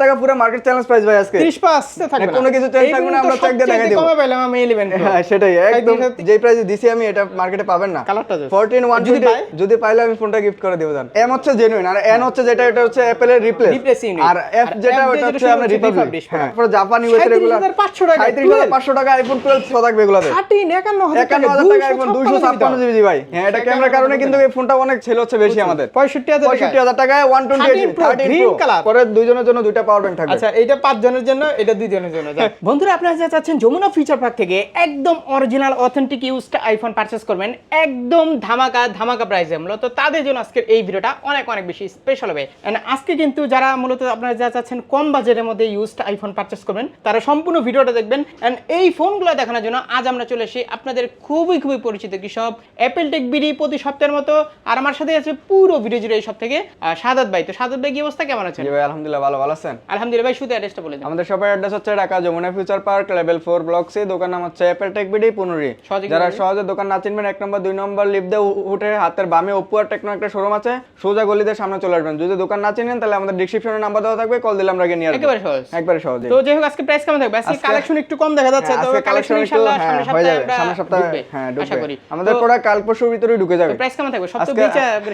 টাকা পুরো market challenge price ভাই আজকে। ত্রিশ পাঁচ থাকবে কোনো কিছু change থাকবে না, আমরা check দিয়ে দেখাই দেবো। কমে পেলাম আমি ইলেভেন হ্যাঁ সেটাই। একদম যে প্রাইসে দিছি আমি এটা মার্কেটে পাবেন না। কালারটা just। ফোরটিন ওয়ান যদি পাই? যদি পাইলে আমি ফোনটা গিফট করে দেবো জান। এম হচ্ছে জেনুইন আর এন হচ্ছে যেটা এটা হচ্ছে অ্যাপেলের রিপ্লেস Replace unit। আর এফ যেটা ওটা হচ্ছে সেটা আপনার হচ্ছে রিপাবলিক Republic product। তারপর জাপান ইউএস এগুলো 37,500 টাকা, 37500 টাকা আইফোন 12 প্রো থাকবে এগুলাতে থার্টিন একান্ন হাজার একান্ন হাজার টাকা আইফোন দুইশো ছাপ্পান্ন জিবি। ভাই। হ্যাঁ এটা ক্যামেরার কারণে কিন্তু এই ফোনটা অনেক সেল হচ্ছে বেশি আমাদের। পঁয়ষট্টি হাজার পঁয়ষট্টি টাকায় ওয়ান টোয়েন্টি 13 Pro, color। পরে দুইজনের জন্য দুইটা পাওয়ার ব্যাংক থাকবে। আচ্ছা এটা পাঁচ জনের জন্য এটা দুই জনের জন্য বন্ধুরা আপনারা যা চাচ্ছেন যমুনা ফিচার পার্ক থেকে একদম original authentic used iPhone purchase করবেন একদম ধামাকা ধামাকা প্রাইসে মূলত তাদের জন্য আজকের এই ভিডিওটা অনেক অনেক বেশি স্পেশাল হবে। And আজকে কিন্তু যারা মূলত আপনারা যা চাচ্ছেন কম বাজেটের মধ্যে ইউজড আইফোন পারচেস করবেন তারা সম্পূর্ণ ভিডিওটা দেখবেন। এন্ড এই ফোনগুলো দেখানোর জন্য আজ আমরা চলে এসেছি আপনাদের খুবই খুবই পরিচিত কি সব অ্যাপেল টেক বিডি প্রতি সপ্তাহের মতো। আর আমার সাথে আছে পুরো ভিডিও জুড়ে এই সব থেকে সাদাত ভাই। তো সাদাত ভাই কি অবস্থা? কেমন আছেন? জি ভাই আলহামদুলিল্লাহ ভালো ভালো আছেন? আলহামদুলিল্লাহ ভাই শুধু অ্যাড্রেসটা বলে দিন। আমাদের শপের অ্যাড্রেস হচ্ছে Dhaka Jamuna future park level four block C দোকান নাম হচ্ছে বিডি পুনুরি। যারা সহজে দোকান না চিনবেন এক নম্বর দুই নম্বর লিফট দিয়ে উঠে হাতের বামে ওপো আর টেকনো একটা শোরুম আছে সোজা গলিতে সামনে চলে আসবেন। যদি দোকান না চিনেন তাহলে আমাদের ডিসক্রিপশনে নাম্বার দেওয়া থাকবে কল দিলে আমরা গিয়ে নিয়ে আসব। একেবারে সহজ। একবারে সহজে। তো যাই হোক আজকে প্রাইস কেমন থাকবে? আজকে কালেকশন একটু কম দেখা যাচ্ছে হ্যাঁ, তবে কালেকশন ইনশাআল্লাহ হ্যাঁ, সামনের সপ্তাহে সামনের সপ্তাহে, হ্যাঁ, আশা ঢুকবে। করি। আমাদের প্রোডাক্ট কাল পরশুর ভিতরে ঢুকে যাবে। প্রাইস কেমন থাকবে? সব তো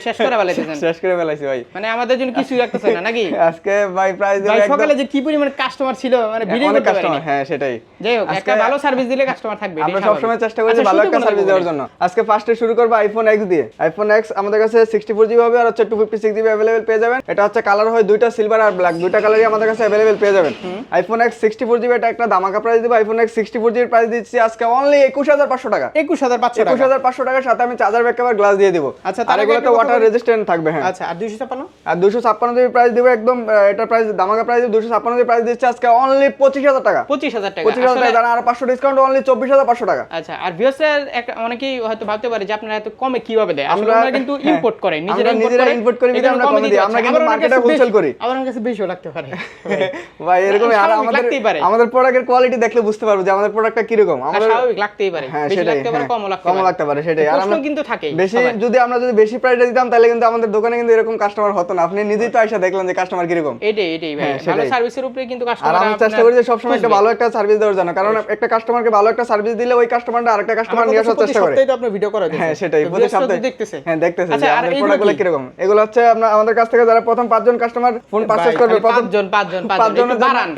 শেষ করে ফেলাইতেছেন শেষ করে ফেলাইছি ভাই। মানে আমাদের জন্য কিছুই রাখতেছে না নাকি? আজকে ভাই প্রাইস ভাই সকালে যে কি পরিমাণ কাস্টমার ছিল মানে অনেক কাস্টমার হ্যাঁ সেটাই। যাই হোক একটা ভালো সার্ভিস দিলে কাস্টমার থাকবে আমরা স্বাভাবিক। সবসময় চেষ্টা করি আচ্ছা, ভালো একটা সার্ভিস দেওয়ার জন্য। আজকে ফার্স্টে শুরু করব আইফোন এক্স দিয়ে। আইফোন এক্স আমাদের কাছে সিক্সটি ফোর জিবি হবে আর হচ্ছে two fifty six GB available পেয়ে যাবেন। এটা হচ্ছে কালার হয় দুইটা সিলভার আর ব্ল্যাক দুইটা কালারই আমাদের কাছে অ্যাভেলেবেল পেয়ে যাবেন। IPhone X sixty four GB এটা একটা দামাকা প্রাইস দিব। আইফোন এক্স সিক্সটি ফোর জিবির প্রাইস দিচ্ছি আজকে অনলি একুশ হাজার পাঁচশো টাকা। একুশ হাজার পাঁচশো একুশ টাকা হাজার পাঁচশো টাকার সাথে আমি চার্জার ব্যাক কভার গ্লাস দিয়ে দিব। আচ্ছা, আর তার কথা ওয়াটার। রেজিস্ট্যান্ট থাকবে হ্যাঁ। আচ্ছা আর দুইশো ছাপ্পান্ন? আর দুশো ছাপ্পান্ন জিবি প্রাইস দিব একদম এটা প্রাইস দামাকা প্রাইস দুশো ছাপ্পান্ন প্রাইস দিচ্ছে আজকে অনলি পঁচিশ হাজার টাকা। পঁচিশ হাজার টাকা। পঁচিশ হাজার টাকা আর পাঁচশো ডিসকাউন্ট অনলি চব্বিশ হাজার পাঁচশো টাকা। আচ্ছা আর ভিউয়ার্সরা একটা অনেকেই হয়তো ভাবতে পারে যে আপনারা এত কমে কীভাবে দেয়? আসলে আমরা- কিন্তু ইম্পোর্ট করেন নিজেরা নিজেরা import করি আমরা কমে দিই। আমরা কিন্তু এ wholesale করি। আমার কাছে বেশিও লাগতে পারে। ভাই এরকম আর আমাদের আমাদের প্রোডাক্টের কোয়ালিটি দেখলে বুঝতে পারব যে আমাদের প্রোডাক্টটা কীরকম। আর আমাদের স্বাভাবিক লাগতেই পারে। হ্যাঁ বেশি লাগতে পারে হ্যাঁ, কমও লাগতে কমও লাগতে পারে সেটাই। আর আমরা কিন্তু থাকেই বেশি। যদি আমরা যদি বেশি প্রাইসে দিতাম তাহলে কিন্তু আমাদের দোকানে কিন্তু এরকম কাস্টমার হতো না। আপনি নিজেই তো আইসা দেখলেন যে কাস্টমার কীরকম? এটাই এটাই ভাই। হ্যাঁ, ভালো সেটাই। সার্ভিসের উপরে কিন্তু আর কাস্টমার আমি চেষ্টা করি যে সবসময় একটা ভালো একটা সার্ভিস দেওয়ার জন্য। কারণ একটা কাস্টমারকে ভালো একটা সার্ভিস দিলে ওই কাস্টমারটা আরেকটা কাস্টমার নিয়ে আসার চেষ্টা করে। সপ্তাহে তো আপনি ভিডিও করে হ্যাঁ সেটাই। প্রতি সপ্তাহে। দেখতেছে হ্যাঁ দেখতেছে আচ্ছা, যে আর আমাদের প্রোডাক্টগুলো কীরকম? এগুলো হচ্ছে আপনার আমাদের কাছ থেকে যারা প্রথম পাঁচজন কাস্টমার ফোন পারচেজ করবে প্রথম পাঁচজন পাঁচজন পাঁচজন। বাড়ান।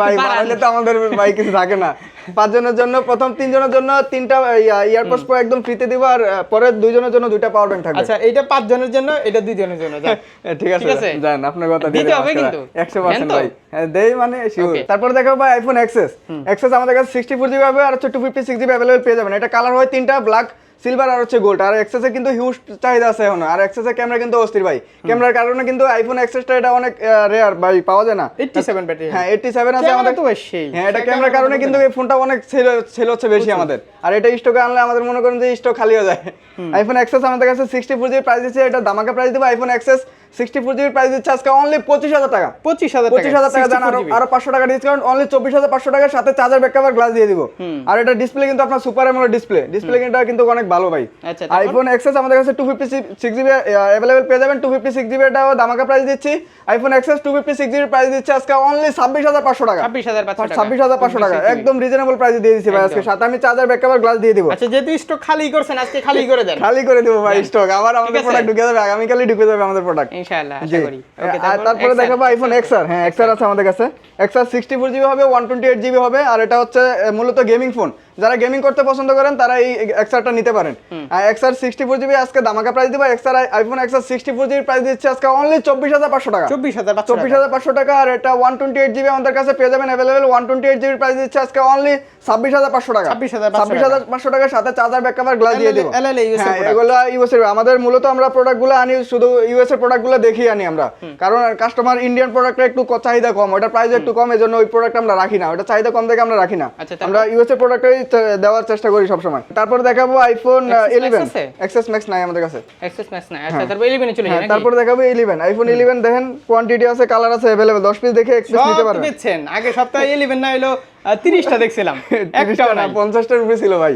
ভাই। বাড়াইলে তো আমাদের ভাই কিছু থাকে না। পাঁচজনের জন্য প্রথম তিনজনের জন্য তিনটা ইয়ারপোর্টস প্রো একদম ফ্রিতে দিব আর পরে দুইজনের জন্য দুইটা পাওয়ার ব্যাংক থাকবে। আচ্ছা এইটা পাঁচজনের জন্য এটা দুইজনের জন্য। ঠিক আছে জান আপনার কথা দিতে হবে কিন্তু। 100% ভাই। দেই মানে শিওর তারপর দেখাবো ভাই আইফোন এক্সেস এক্সেস আমাদের কাছে সিক্সটি ফোর জিবি হবে আর হচ্ছে two fifty six GB available পেয়ে যাবেন। এটা কালার হয় তিনটা ব্ল্যাক সিলভার আর হচ্ছে গোল্ড আর এক্সেসে কিন্তু হিউজ চাহিদা আছে এখন। আর এক্সেসের ক্যামেরা কিন্তু অস্থির ভাই। ক্যামেরার কারণে কিন্তু আইফোন এক্সেসটা এটা অনেক রেয়ার ভাই পাওয়া যায় না। 87 ব্যাটারি হ্যাঁ এইটটি সেভেন আছে আমাদের। তো সেই। হ্যাঁ এটা ক্যামেরা ক্যামেরার কারণে কিন্তু এই ফোনটা অনেক সেল সেল হচ্ছে বেশি আমাদের। আর এটা স্টকে আনলে আমাদের মনে করেন যে স্টক খালি হয়ে যায়। আইফোন এক্সেস আমাদের কাছে সিক্সটি ফোর জিবি প্রাইস দিচ্ছে এটা দামাকে প্রাইস দেবো iPhone XS sixty four GB price দিচ্ছে আজকে অনলি পঁচিশ হাজার টাকা। পঁচিশ হাজার পঁচিশ হাজার টাকা জান আরও আরও পাঁচশো টাকা ডিসকাউন্ট অনলি চব্বিশ হাজার পাঁচশো টাকার সাথে চার্জার ব্যাক কভার গ্লাস দিয়ে দিব। আর এটা ডিসপ্লে কিন্তু আপনার সুপার এমোলেড ডিসপ্লে ডিসপ্লে কিন্তু কিন্তু অনেক ভালো ভাই। আচ্ছা, আইফোন এক্সেস আমাদের কাছে two fifty six GB available পেয়ে যাবেন। টু ফিফটি সিক্স জিবি এটাও দামাকা প্রাইস দিচ্ছি। IPhone XS two fifty six GB price দিচ্ছে আজকে অনলি ছাব্বিশ হাজার পাঁচশো টাকা। ছাব্বিশ হাজার পাঁচশো টাকা। ছাব্বিশ হাজার পাঁচশো টাকা। একদম রিজনেবল প্রাইসে দিয়ে দিচ্ছি ভাই আজকে। সাথে আমি চার্জার ব্যাক কভার গ্লাস দিয়ে দিব। আচ্ছা যেহেতু স্টক খালি করছেন আজকে খালি করে দেন। খালি করে দিব ভাই স্টক আবার আমাদের প্রোডাক্ট ঢুকে যাবে আগামীকালই ঢুকে যাবে আমাদের প্রোডাক্ট ইনশাআল্লাহ আশা করি। ওকে তারপরে দেখাবো আইফোন এক্সআর হ্যাঁ এক্সআর আছে আমাদের কাছে। এক্সআর সিক্সটি ফোর জিবি হবে ওয়ান টোয়েন্টি এইট জিবি হবে আর এটা হচ্ছে মূলত গেমিং ফোন যারা গেমিং করতে পছন্দ করেন তারা এই এক্সআরটা নিতে পারেন। এক্সআর সিক্সটি ফোর জিবি আজকে দামাকা প্রাইস দিবা। XR iPhone XR sixty four GB price দিচ্ছে আজকে অনলি চব্বিশ হাজার পাঁচশো টাকা। চব্বিশ হাজার চব্বিশ হাজার পাঁচশো টাকা আর এটা ওয়ান টোয়েন্টি এইট জিবি আমাদের কাছে পেয়ে যাবেন available one twenty eight GB price দিচ্ছে আজকে অনলি ছাব্বিশ হাজার পাঁচশো টাকা। 26,500 ছাব্বিশ হাজার পাঁচশো টাকার সাথে চার্জার ব্যাক কভার গ্লাস দিয়ে দেবো। হ্যাঁ এগুলো ইউএস এর আমাদের মূলত আমরা প্রোডাক্টগুলো আনি শুধু ইউএস এর প্রোডাক্টগুলো দেখি আনি আমরা। কারণ কাস্টমার ইন্ডিয়ান প্রোডাক্টের একটু চাহিদা কম। ওটার প্রাইস একটু কম এজন্য ওই প্রোডাক্ট আমরা রাখি না। ওটা চাহিদা কম দেখে আমরা রাখি না। আচ্ছা, আমরা ইউএস এর প্রোডাক্টই দেওয়ার চেষ্টা করি সব সময় তারপর দেখাবো আইফোন Access Max ইলেভেন আছে? এক্সেস ম্যাক্স নাই আমাদের কাছে। এক্সএস ম্যাক্স নাই। আচ্ছা তারপর 11 এ চলে হ্যাঁ যাই তারপর দেখাবো ইলেভেন আইফোন ইলেভেন দেখেন কোয়ান্টিটি আছে কালার আছে अवेलेबल 10 পিস দেখে এক্সপেক্ট নিতে সব পারবেন। দিচ্ছেন। আগে সপ্তাহে ইলেভেন না হলো তিরিশটা দেখছিলাম। একটাও না নাই। পঞ্চাশটার উপরে ছিল ভাই।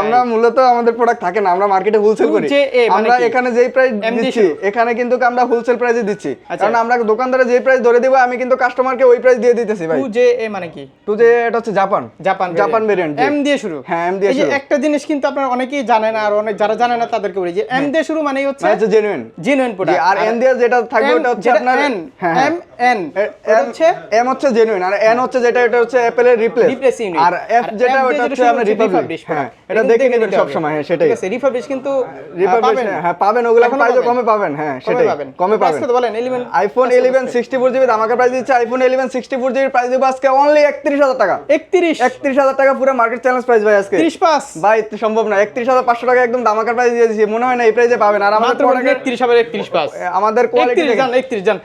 আমরা মূলত আমাদের প্রোডাক্ট থাকে না আমরা মার্কেটে হোলসেল করি। মানে আমরা এখানে যেই প্রাইস দিচ্ছি এখানে কিন্তু আমরা হোলসেল প্রাইসে দিচ্ছি। আচ্ছা। কারণ আমরা দোকানদারে যেই প্রাইস ধরে দিব আমি কিন্তু কাস্টমারকে ওই প্রাইস দিয়ে দিতেছি ভাই। টু জে এ মানে কি? টু যে এটা হচ্ছে Japan Japan Japan variant M দিয়ে শুরু। হ্যাঁ, M দিয়ে শুরু। একটা জিনিস কিন্তু আপনারা অনেকেই জানেন আর অনেক যারা জানে না তাদেরকে বলি যে এম দিয়ে শুরু মানে হচ্ছে মানে হচ্ছে জেনুইন জেনুইন প্রোডাক্ট আর এন দিয়ে যেটা থাকবে ওটা হচ্ছে আপনার এন হ্যাঁ এম এন হচ্ছে এম হচ্ছে জেনুইন আর এন হচ্ছে যেটা এটা হচ্ছে অ্যাপেলের রিপ্লেস রিপ্লেস আর এফ যেটা ওটা হচ্ছে আপনার রিপাবলিশ হ্যাঁ এটা দেখে নেবেন সব সময় হ্যাঁ সেটাই। ঠিক আছে রিপাবলিশ কিন্তু রিপাবলিশ হ্যাঁ পাবেন ওগুলো এখনও কমে পাবেন। হ্যাঁ সেটাই কমে পাবেন। কত বলেন। 11 iPhone eleven sixty four GB ধামাকা প্রাইস দিচ্ছে iPhone eleven sixty four price দেবো আজকে অনলি একত্রিশ হাজার টাকা। 31 একত্রিশ হাজার টাকা পুরো মার্কেট চ্যালেঞ্জ প্রাইস ভাই আজকে। 30 পাস ভাই সম্ভব না। একত্রিশ হাজার পাঁচশো টাকা একদম প্রাইস দিয়ে দিচ্ছি মনে হয় না এই প্রাইসে পাবেন। আর আমাদের 31 আবার 31 পাস আমাদের কোয়ালিটি 31 জান 31 জান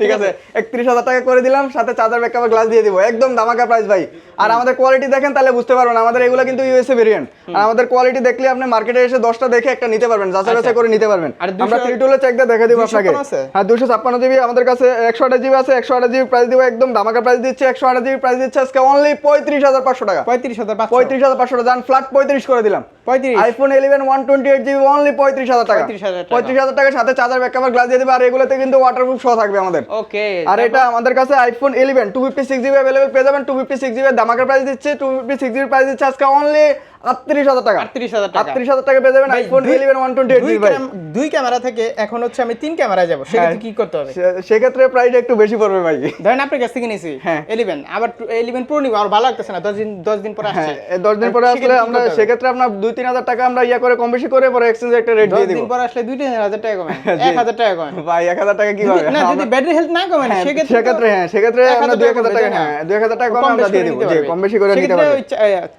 ঠিক আছে একত্রিশ হাজার টাকা করে দিলাম সাথে চার্জার ব্যাক গ্লাস দিয়ে দিব। একদম ধামাকা প্রাইস ভাই। আর আমাদের কোয়ালিটি দেখেন তাহলে বুঝতে পারবেন আমাদের এগুলো কিন্তু ইউএসএ ভেরিয়েন্ট আর আমাদের কোয়ালিটি দেখলে আপনি মার্কেটে এসে দশটা দেখে একটা নিতে পারবেন যাচাই বাছাই করে নিতে পারবেন। আমরা থ্রি টুলে চেক দিয়ে দেখে দিব আপনাকে। হ্যাঁ দুশো ছাপ্পান্ন জিবি আমাদের কাছে একশো আঠাশ জিবি আছে একশো আঠাশ জিবি প্রাইস দিব একদম ধামাকা প্রাইস দিচ্ছে একশো আঠাশ জিবি প্রাইস দিচ্ছে আজকে অনলি পঁয়ত্রিশ হাজার পাঁচশো টাকা। পঁয়ত্রিশ হাজার পঁয়ত্রিশ হাজার পাঁচশো টাকা। যান ফ্ল্যাট পঁয়ত্রিশ করে দিলাম। 35 iPhone eleven one twenty eight GB only পঁয়ত্রিশ হাজার টাকা। পঁয়ত্রিশ হাজার টাকার সাথে চার্জার ব্যাক গ্লাস দিয়ে দেবে আর এগুলোতে কিন্তু ওয়াটারপ্রুফ থাকবে আমাদের। ওকে আর এটা আমাদের কাছে iPhone eleven two fifty six GB available পেয়ে যাবেন টু ফিফটি সিক্স জিবি দামাকার প্রাইস দিচ্ছে টু ফিফটি সিক্স প্রাইস দিচ্ছে আজকে অনলি আটত্রিশ হাজার টাকা। 38,000 টাকা। আটত্রিশ হাজার টাকা পেয়ে যাবেন আইফোন দুই- ইলেভেন ওয়ান টোয়েন্টি এইট দুই ক্যামেরা থেকে এখন হচ্ছে আমি তিন ক্যামেরায় যাব সেক্ষেত্রে হ্যাঁ। কি করতে হবে? সেক্ষেত্রে প্রাইস একটু বেশি পড়বে ভাই। ধরেন আপনার কাছ থেকে নিয়েছি হ্যাঁ। 11 আবার 11 প্রো নিব আর ভালো লাগতেছে না 10 দিন 10 দিন পরে আসছে। হ্যাঁ দশ দিন পরে আসলে আমরা সেক্ষেত্রে আমরা দুই তিন হাজার টাকা আমরা ইয়া করে কম বেশি করে পরে এক্সচেঞ্জ একটা রেট দিয়ে দিব দিন পরে আসলে 2000 টাকা কমে। জি। 1000 টাকা কমে। ভাই এক হাজার টাকা কি হবে না যদি ব্যাটারি হেলথ না কমে হ্যাঁ, সেক্ষেত্রে সেক্ষেত্রে হ্যাঁ সেক্ষেত্রে আমরা দুই হাজার টাকা হ্যাঁ। দুই হাজার টাকা কম আমরা দিয়ে দিব। পারবে। কম বেশি করে নিতে পারবে।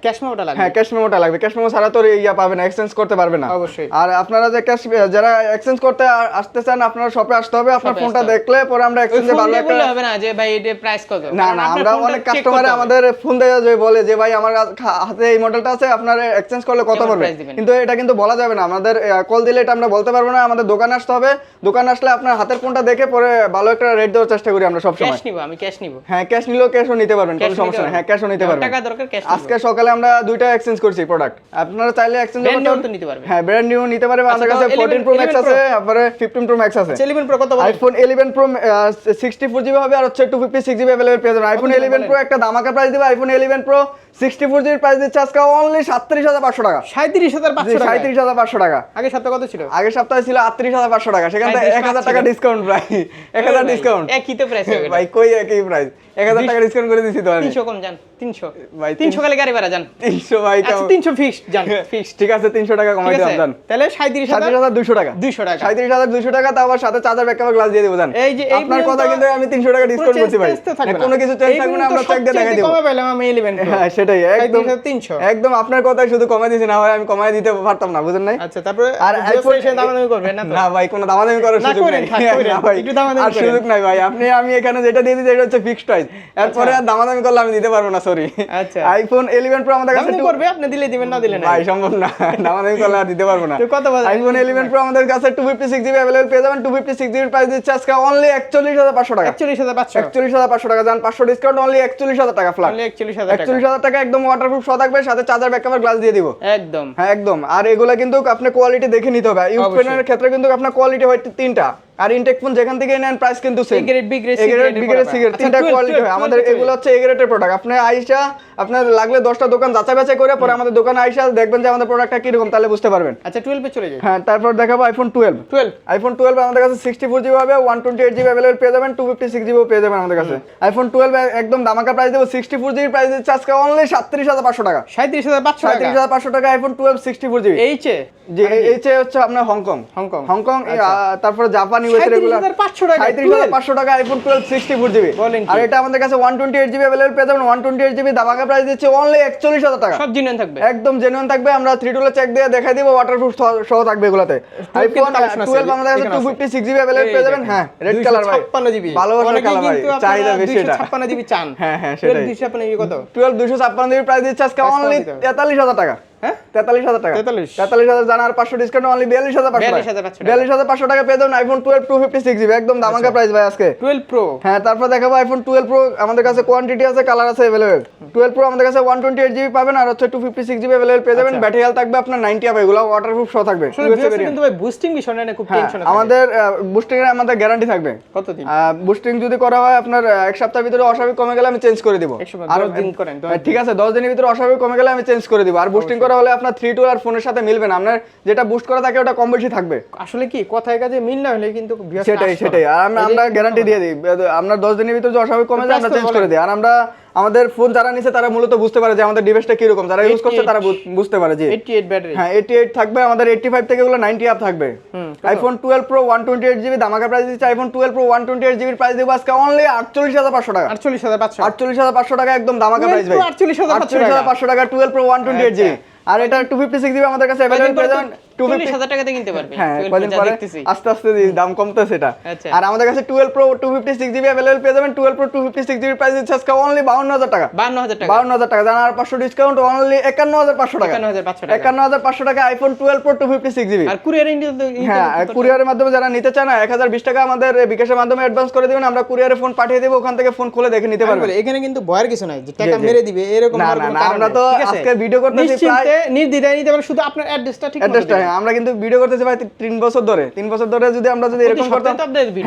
ক্যাশ মেমোটা লাগবে। হ্যাঁ ক্যাশ মেমোটা লাগবে। ক্যাশ মেমো ছাড়া তো ইয়া পাবে না এক্সচেঞ্জ করতে পারবে না। অবশ্যই। আর আপনারা যে ক্যাশ যারা এক্সচেঞ্জ করতে আসতে চান আপনারা শপে আসতে হবে। আপনার ফোনটা দেখলে পরে আমরা এক্সচেঞ্জে ভালো একটা হবে না যে ভাই এটা প্রাইস কত? না না আমরা অনেক কাস্টমার আমাদের ফোন দেওয়া যায় বলে যে ভাই আমার হাতে এই মডেলটা আছে আপনার এক্সচেঞ্জ করলে কত কেমন পড়বে price দিবেন? কিন্তু এটা কিন্তু বলা যাবে না আমাদের কল দিলে এটা আমরা বলতে পারবো না আমাদের দোকানে আসতে হবে দোকানে আসলে আপনার হাতের ফোনটা দেখে পরে ভালো একটা রেট দেওয়ার চেষ্টা করি আমরা সবসময় ক্যাশ নিব আমি ক্যাশ নিব হ্যাঁ ক্যাশ নিলেও ক্যাশও নিতে পারবেন কোনো Cash সমস্যা নিতে নেই হ্যাঁ ক্যাশও নিতে যখন পারবেন টাকা দরকার ক্যাশ আজকে সকালে আমরা দুইটা এক্সচেঞ্জ করছি প্রোডাক্ট আপনারা চাইলে এক্সচেঞ্জ Brand new তো নিতে পারবে। হ্যাঁ ব্র্যান্ড নিউ নিতে পারবে আমাদের আচ্ছা, কাছে তো 14 প্রো 11 ম্যাক্স আছে তারপরে 15 প্রো ম্যাক্স আছে 11 প্রো কত বলেন আইফোন 11 প্রো 64 জিবি হবে আর হচ্ছে 256 জিবি अवेलेबल পেয়ে যাবেন আইফোন কত 11 বলেন? প্রো একটা দামাকা প্রাইস দিবে আইফোন 11 প্রো 64 জিবি প্রাইস দিচ্ছে আজকে অনলি 37500 টাকা 37500 টাকা 37500 টাকা। আগে সপ্তাহে কত ছিল? আগের সপ্তাহে ছিল 38500 টাকা। সেখানে এক হাজার টাকা ডিসকাউন্ট প্রায় 1000 ডিসকাউন্ট একই তো প্রাইস ভাই কই একই প্রাইস 1000 টাকা ডিসকাউন্ট করে দিছি তো আমি 300 কম যান 300 ভাই, 300 খালি গাড়ি ভাড়া যান। 300 ভাই কেমন 300 ফিক্সড যান ফিক্সড ঠিক আছে 300 টাকা কমাই ঠিক দিলাম আছে জান তাহলে 37000 37200 টাকা। 200 টাকা। 37200 টাকা তাও আবার সাথে চার্জার ব্যাকআপ গ্লাস দিয়ে দেবো জান এই যে আপনার কথা কিন্তু আমি 300 টাকা ডিসকাউন্ট করছি ভাই। change থাকবে না, না। কোনো কিছু চেঞ্জ থাকবে না আমরা চেক দিয়ে দেখাই সবচেয়ে কমে পেলাম আমি 11 হ্যাঁ সেটাই একদম 300 একদম আপনার কথাই শুধু কমাই দিয়েছি না ভাই আমি কমাই দিতে পারতাম না বুঝেন নাই? আচ্ছা তারপরে আর দামাদামি করবেন না না ভাই কোনো দামাদামি করার সুযোগ নেই। না ভাই একটু দামাদামি আর সুযোগ নাই ভাই। আপনি আমি এখানে যেটা দিয়ে দিচ্ছি এটা হচ্ছে ফিক্সড প্রাইস এরপরে আর দামাদামি করলে আমি দিতে পারবো না সরি আচ্ছা। আইফোন 11 প্রো আমাদের কাছে দামাদামি two- করবে আপনি দিলে দিবেন না দিলে না ভাই সম্ভব না দামাদামি করলে আর দিতে পারবো না তো কত বাজে? আইফোন 11 প্রো আমাদের কাছে 256 জিবি अवेलेबल পেয়ে যাবেন 256 জিবি প্রাইস দিচ্ছে আজকে অনলি 41500 টাকা 41500 41500 টাকা জান 500 ডিসকাউন্ট অনলি 41000 টাকা ফ্ল্যাট only 41000 টাকা 41000 টাকা একদম ওয়াটারপ্রুফ সহ থাকবে সাথে চার্জার ব্যাকআপ গ্লাস দিয়ে দিব একদম হ্যাঁ একদম আর এগুলা কিন্তু আপনি কোয়ালিটি দেখে নিতে হবে ইউজ অবশ্যই। পেনের ক্ষেত্রে কিন্তু আপনার কোয়ালিটি হয় তিনটা আর ইনটেক ফোন যেখান থেকে নেন প্রাইস কিন্তু same A grade, B grade, C A grade grade B এর গ্রেড পড়া সি গ্রেড আচ্ছা, তিনটা 12, কোয়ালিটি হয় 12, আমাদের 12 এগুলো হচ্ছে এ গ্রেডের প্রোডাক্ট আপনি আইসা আপনার লাগলে 10টা দোকান যাচাই বাছাই করে পরে আমাদের দোকানে আইসা দেখবেন যে আমাদের প্রোডাক্টটা কি রকম তাহলে বুঝতে পারবেন আচ্ছা 12 এ চলে যাই হ্যাঁ তারপর দেখাবো আইফোন 12 12 আইফোন 12 আমাদের কাছে 64 জিবি হবে 128 জিবি अवेलेबल পেয়ে যাবেন 256 জিবি পেয়ে যাবেন আমাদের কাছে আইফোন 12 একদম দামাকা প্রাইস দেবো 64 জিবি প্রাইস দিচ্ছে আজকে অনলি 37500 টাকা 37500 টাকা 37500 টাকা আইফোন 12 64 জিবি এইচে জি এই- এই চেয়ে হচ্ছে আপনার হংকং হংকং। হংকং এই, আহ, তারপরে জাপান ইউএস এর এগুলো 37500 টাকা, 37500 টাকা আইফোন 12 64 জিবি বলেন কি? আর এটা আমাদের কাছে 128 জিবি अवेलेबल পেয়ে যাবেন 128 জিবি দামাকা প্রাইস দিচ্ছে অনলি 41000 টাকা সব জিনিস থাকবে একদম জেনুইন থাকবে আমরা থ্রি টুলে চেক দিয়ে দেখাই দিব ওয়াটারপ্রুফ সহ থাকবে এগুলাতে আইফোন কিন্তু collection আছে, 12 আমাদের কাছে এখানে আছে। 256 জিবি अवेलेबल পেয়ে যাবেন হ্যাঁ রেড কালার ভাই 256 জিবি ভালোবাসার কালার ভাই চাহিদা বেশি এটা 256 জিবি চান হ্যাঁ, হ্যাঁ, সেটাই। 256 জিবি কত 12 256 জিবি প্রাইস দিচ্ছে আজকে Price কত অনলি দিতে হবে? 43000 টাকা হ্যাঁ? তেতাল্লিশ হাজার টাকা। 43 তেতাল্লিশ হাজার জানা আর পাঁচশো ডিসকাউন্ট অনলি বিয়াল্লিশ হাজার পাঁচশো বিয়াল্লিশ হাজার পাঁচশো টাকা। পেয়ে যাবেন iPhone twelve two fifty six GB একদম দামাকা প্রাইস ভাই আজকে। টুয়েলভ প্রো হ্যাঁ তারপর দেখাবো আইফোন টুয়েলভ প্রো আমাদের কাছে কোয়ান্টিটি আছে কালার আছে অ্যাভেলেবেল টুয়েলভ প্রো আমাদের কাছে ওয়ান টোয়েন্টি এইট জিবি পাবেন আর হচ্ছে two fifty six GB available পেয়ে আচ্ছা। যাবেন ব্যাটারি হেলথ থাকবে আপনার নাইনটি আপ এগুলো ওয়াটারপ্রুফ শো থাকবে। আসলে USA viewers variant। কিন্তু ভাই বুস্টিং বিষয়টা নিয়ে খুব হ্যাঁ টেনশন আমাদের বুস্টিং এর আমাদের গ্যারান্টি থাকবে। বুস্টিং যদি করা হয় আপনার এক সপ্তাহের ভিতরে অস্বাভাবিক কমে গেলে আমি চেঞ্জ করে দিব। দিন করেন, হ্যাঁ, ঠিক আছে দশ দিনের ভিতরে অস্বাভাবিক কমে গেলে আমি চেঞ্জ করে দিব। আর বুস্টিং করা হলে আপনার থ্রি টু আর ফোনের সাথে মিলবে না। আপনার যেটা বুস্ট করা থাকে ওটা কম বেশি থাকবে। আসলে কি কথায় কাজে মিল না হলে কিন্তু সেটাই সেটাই। আর আমরা গ্যারান্টি দিয়ে দিই। আপনার দশ দিনের ভিতরে যে অস্বাভাবিক কমে যায় আমরা চেঞ্জ করে দিই। আর আমরা আমাদের ফোন যারা নিছে তারা মূলত বুঝতে পারে যে আমাদের ডিভাইসটা কীরকম। যারা ইউজ করছে তারা বুঝতে পারে যে 88 ব্যাটারি হ্যাঁ এইটি এইট থাকবে আমাদের এইটটি ফাইভ থেকে ওগুলো নাইনটি আপ থাকবে। IPhone twelve pro one twenty eight GB দামাকা price দিচ্ছে iPhone twelve pro one twenty eight জিবির প্রাইস দেবো আজকে অনলি আটচল্লিশ হাজার পাঁচশো টাকা। 48500 আটচল্লিশ হাজার পাঁচশো টাকা একদম দামাকা 12 প্রাইস ভাই। 48,500 আটচল্লিশ হাজার পাঁচশো টাকা। Twelve pro one twenty eight GB আর এটা টু ফিফটি সিক্স জিবি আমাদের কাছে পেয়ে যাবেন টু ফিফটি 40000 টাকাতে কিনতে পারবে। হ্যাঁ 12 পরে আস্তে আস্তে দাম কমতেছে এটা। আচ্ছা। আর আমাদের কাছে পেয়ে যাবেন। প্রাইস দিচ্ছে আজকে অনলি টাকা। 52000 টাকা। বাউন্ন হাজার টাকা। জানা আর ডিসকাউন্ট অনলি একান্ন হাজার পাঁচশো টাকা। 51500 টাকা। একান্ন হাজার পাঁচশো টাকা iPhone twelve pro two fifty আর কুরিয়ার হ্যাঁ কুরিয়ারের মাধ্যমে যারা নিতে চায় না এক হাজার বিশ টাকা আমাদের বিকাশের মাধ্যমে অ্যাডভান্স করে দিবেন। আমরা কুরিয়ারে ফোন পাঠিয়ে দেবো ওখান থেকে ফোন খুলে দেখে নিতে পারবেন। এখানে কিন্তু ভয়ের কিছু নাই। যে টাকা মেরে দিবে এরকম না, না, আমরা তো আজকে ভিডিও করতেছি নির্দ্বিধায় নিতে পারবেন শুধু আপনার অ্যাড্রেসটা ঠিক অ্যাড্রেসটা আমরা কিন্তু ভিডিও করতেছি ভাই তিন বছর ধরে। তিন বছর ধরে যদি আমরা যদি এরকম করতাম।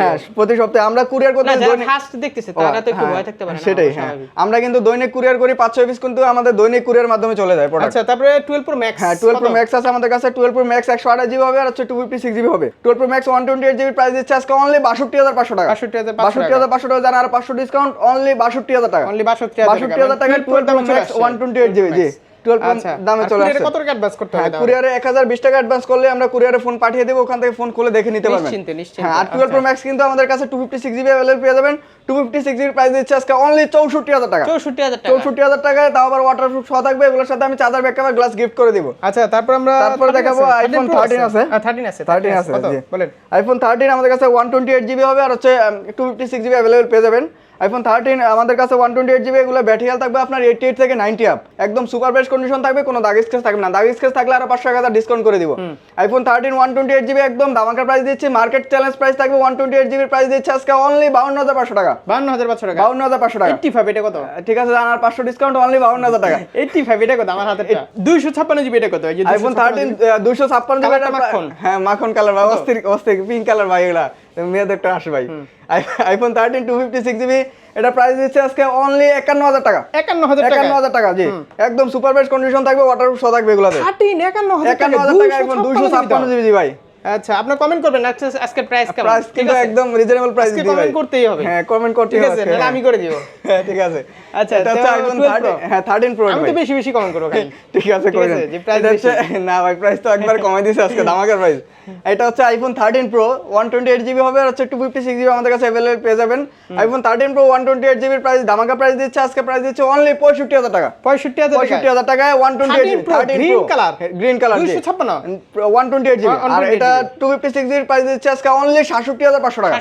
হ্যাঁ প্রতি সপ্তাহে আমরা কুরিয়ার করতে ফার্স্ট দেখতেছে তারা তো একটু হ্যাঁ, ভয় থাকতে পারে সেটাই হ্যাঁ। আমরা কিন্তু দৈনিক কুরিয়ার করি পাঁচ ছয় পিস কিন্তু আমাদের দৈনিক কুরিয়ার মাধ্যমে চলে যায় প্রোডাক্ট আচ্ছা তারপরে 12 প্রো ম্যাক্স হ্যাঁ টুয়েলভ প্রো ম্যাক্স আছে আমাদের কাছে টুয়েলভ প্রো ম্যাক্স একশো আঠাশ জিবি হবে আর হচ্ছে টু ফিফটি সিক্স জিবি হবে। Twelve pro max one twenty eight GB price দিচ্ছে আজকে অনলি বাষট্টি হাজার পাঁচশো টাকা। 62500 বাষট্টি হাজার পাঁচশো টাকা জানা আর পাঁচশো ডিসকাউন্ট অনলি বাষট্টি হাজার টাকা। অনলি 62000 বাষট্টি হাজার টাকা twelve pro max one twenty eight GB জি। টুয়েলভ আচ্ছা। দামে চলে আসছে। কত টাকা অ্যাডভান্স করতে হ্যাঁ হবে কুরিয়ারে এক হাজার বিশ টাকা অ্যাডভান্স করলে আমরা কুরিয়ারে ফোন পাঠিয়ে দেবো ওখান থেকে ফোন খুলে দেখে নিতে পারবেন। নিশ্চিন্তে, নিশ্চিন্তে, হ্যাঁ আর প্রো ম্যাক্স কিন্তু আমাদের কাছে two fifty six GB available পেয়ে যাবেন। Two fifty six GB price দিচ্ছে আজকে অনলি টাকা। 64000 টাকা। টাকায় তাও আবার ওয়াটারপ্রুফ সহ থাকবে এগুলোর সাথে আমি চার্জার ব্যাক গ্লাস গিফট করে দিব। আচ্ছা তারপর আমরা তারপর 13 দেখাবো আছে, 13 13 আছে। 13 আছে বলেন। আইফোন থার্টিন আমাদের কাছে ওয়ান টোয়েন্টি এইট জিবি হবে আর হচ্ছে two fifty six GB available পেয়ে যাবেন। আইফোন থার্টিন আমাদের কাছে ওয়ান টোয়েন্টি এইট জিবি এগুলো ব্যাটারি হেলথ থাকবে আপনার এইটি এইট থেকে নাইনটি আপ একদম সুপার বেস্ট কন্ডিশন থাকবে কোনো দাগ স্কেচ থাকবে না। দাগ স্কেচ থাকলে আরও পাঁচশো হাজার ডিসকাউন্ট করে দিব। IPhone thirteen one twenty eight GB একদম দামাকা প্রাইস দিচ্ছি। মার্কেট চ্যালেঞ্জ প্রাইস থাকবে ওয়ান টোয়েন্টি এইট জিবির প্রাইস দিচ্ছে আজকে অনলি বাউন্ন হাজার পাঁচশো টাকা। 52500 টাকা? বাউন্ন হাজার পাঁচশো টাকা। 85 এটা কত? ঠিক আছে জানার পাঁচশো ডিসকাউন্ট অনলি বাউন্ন হাজার টাকা। 85 এটা কত? আমার হাতে 256 জিবি এটা কত? আইফোন থার্টিন দুইশো ছাপ্পান্ন জিবি কালারটা মাখন। হ্যাঁ মাখন কালার ভাই অস্থির অস্থির পিঙ্ক কালার ভাই এগুলা। মেয়েদের একটা আসে ভাই। IPhone thirteen two fifty six GB এটা প্রাইস দিচ্ছে আজকে অনলি একান্ন হাজার টাকা। 51000 টাকা একান্ন হাজার টাকা জি। একদম সুপার বেস্ট কন্ডিশন থাকবে ওয়াটার শো থাকবে এগুলাতে। 13 51000 একান্ন হাজার টাকা আইফোন দুইশো ছাপ্পান্ন জিবি জি ভাই। আচ্ছা আপনি কমেন্ট করবেন আজকে প্রাইস কেমন? প্রাইস কিন্তু একদম রিজনেবল প্রাইস দিই ভাই। করতেই হবে। হ্যাঁ কমেন্ট করতে ঠিক আছে নাহলে হ্যাঁ। আমি করে দিব। হ্যাঁ ঠিক আছে। আচ্ছা, এটা হচ্ছে আইফোন 12 থার্টিন Pro। হ্যাঁ থার্টিন প্রো আমি তো বেশি বেশি কমেন্ট করব ঠিক আছে করে দেন। না ভাই প্রাইস তো একবার কমাই দিয়েছে আজকে ধামাকার প্রাইস এটা হচ্ছে iPhone thirteen pro one twenty eight GB হবে আর হচ্ছে টু ফিফটি সিক্স জিবি আমাদের কাছে অ্যাভেলেবল পেয়ে যাবেন। IPhone thirteen pro one twenty eight জিবির প্রাইস ধামাকা প্রাইস দিচ্ছে আজকে প্রাইস দিচ্ছে অনলি পঁয়ষট্টি হাজার টাকা। 65000 পঁয়ষট্টি হাজার টাকায় one twenty eight 13 Pro, green color। Green colour 256 one twenty eight GB আর এটা টু ফিফটি সিক্স জিবির প্রাইস দিচ্ছে আজকে অনলি সাতষট্টি হাজার পাঁচশো টাকা।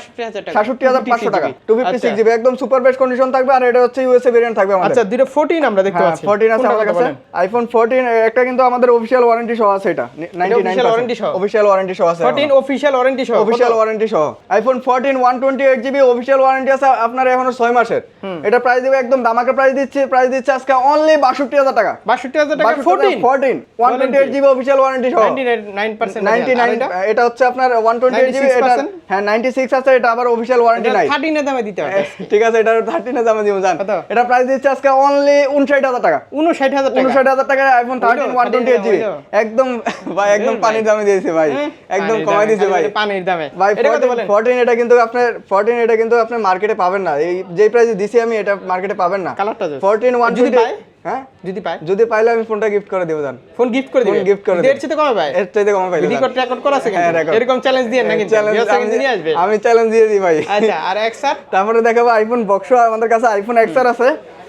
সাতষট্টি হাজার পাঁচশো টাকা। Two fifty. সিক্স জিবি একদম সুপার বেস্ট কন্ডিশন থাকবে আর এটা হচ্ছে ইউএসএ ভেরিয়েন্ট থাকবে আমাদের। আচ্ছা দুটো 14 আমরা দেখতে হ্যাঁ পাচ্ছি। ফোরটিন আছে আমাদের কাছে। আইফোন ফোরটিন একটা কিন্তু আমাদের অফিসিয়াল ওয়ারেন্টি সহ আছে এটা নাইনটি নাইন warranty সহ? অফিসিয়াল ওয়ারেন্টি সহ আছে 14 অফিশিয়াল ওয়ারেন্টি সহ। অফিসিয়াল ওয়ারেন্টি সহ। IPhone fourteen one twenty eight GB official warranty আছে আপনার এখনও ছয় মাসের। এটা প্রাইস দিবে একদম দামাকে প্রাইস দিচ্ছে। প্রাইস দিচ্ছে আজকে অনলি বাষট্টি হাজার টাকা। 62000 টাকা? 14 fourteen one twenty eight GB official warranty সহ। 99% নাইনটি নাইন এটা। হচ্ছে আপনার ওয়ান টোয়েন্টি এইট জিবি এটা হ্যাঁ নাইনটি সিক্স আছে এটা আবার অফিসিয়াল ওয়ারেন্টি নাই। 13 এর দামে দিতে হবে। ঠিক আছে এটা থার্টিনে দামে দিব জান। এটা প্রাইস দিচ্ছে আজকে অনলি উনষাট হাজার টাকা। 59000 টাকা? উনষাট হাজার টাকায় iPhone thirteen one twenty eight GB ওইলো। একদম ভাই একদম পানির দামে দিয়েছে ভাই। হ্যাঁ? একদম কমাই দিয়েছে ভাই। পানির দামে। ভাই এটা ফোরটিন এটা কিন্তু আপনার ফোরটিন এটা কিন্তু আপনি মার্কেটে পাবেন না। এই যে প্রাইসে দিছি আমি এটা মার্কেটে পাবেন না। কালারটা ফোরটিন ওয়ান যদি পায়? হ্যাঁ? যদি পায়? যদি পাইলে আমি ফোনটা গিফট করে দেবো ফোন গিফট করে দিবে? gift করে দিবে। কমে ভাই? এর চাইতে কমে রেকর্ড রেকর্ড করা আছে হ্যাঁ, কিন্তু। এরকম চ্যালেঞ্জ দিয়ে না কিন্তু। চ্যালেঞ্জ দিনই আসবে। আমি চ্যালেঞ্জ দিয়ে দিই ভাই। আচ্ছা আর এক স্যার তারপরে দেখাবো আইফোন বক্স আমাদের কাছে আইফোন এক্সআর আছে।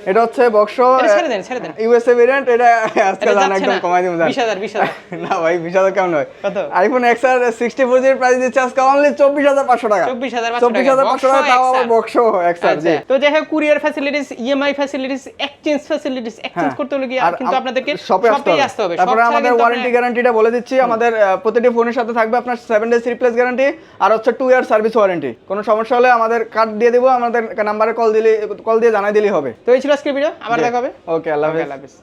এটা হচ্ছে বক্স ছেড়ে দেন ছেড়ে দেন। ইউএসএ ভেরিয়েন্ট এটা আজকে জান একদম কমাই দিব জান বিশ হাজার বিশ হাজার। না ভাই বিশ হাজার কেমন হয়? কত? IPhone X R sixty four জির প্রাইস দিচ্ছে আজকে অনলি চব্বিশ হাজার পাঁচশো টাকা। 24,500 চব্বিশ হাজার পাঁচশো টাকা তাও আবার বক্স এক্স আর জি। আচ্ছা, তো যাই হোক courier facilities EMI facilities exchange facilities exchange. করতে হলে কি কিন্তু আপনাদেরকে শপে আসতে হবে। তারপরে আমাদের ওয়ারেন্টি গ্যারান্টিটা বলে দিচ্ছি। আমাদের প্রতিটি ফোনের সাথে থাকবে আপনার সেভেন ডেজ রিপ্লেস গ্যারান্টি আর হচ্ছে টু ইয়ার সার্ভিস ওয়ারেন্টি কোনো সমস্যা হলে আমাদের কার্ড দিয়ে দেবো আমাদের নাম্বারে কল দিলে কল দিয়ে জানাই দিলেই হবে। তো এই ছিল আজকের ভিডিও আবার দেখা হবে। ওকে আল্লাহ হাফেজ।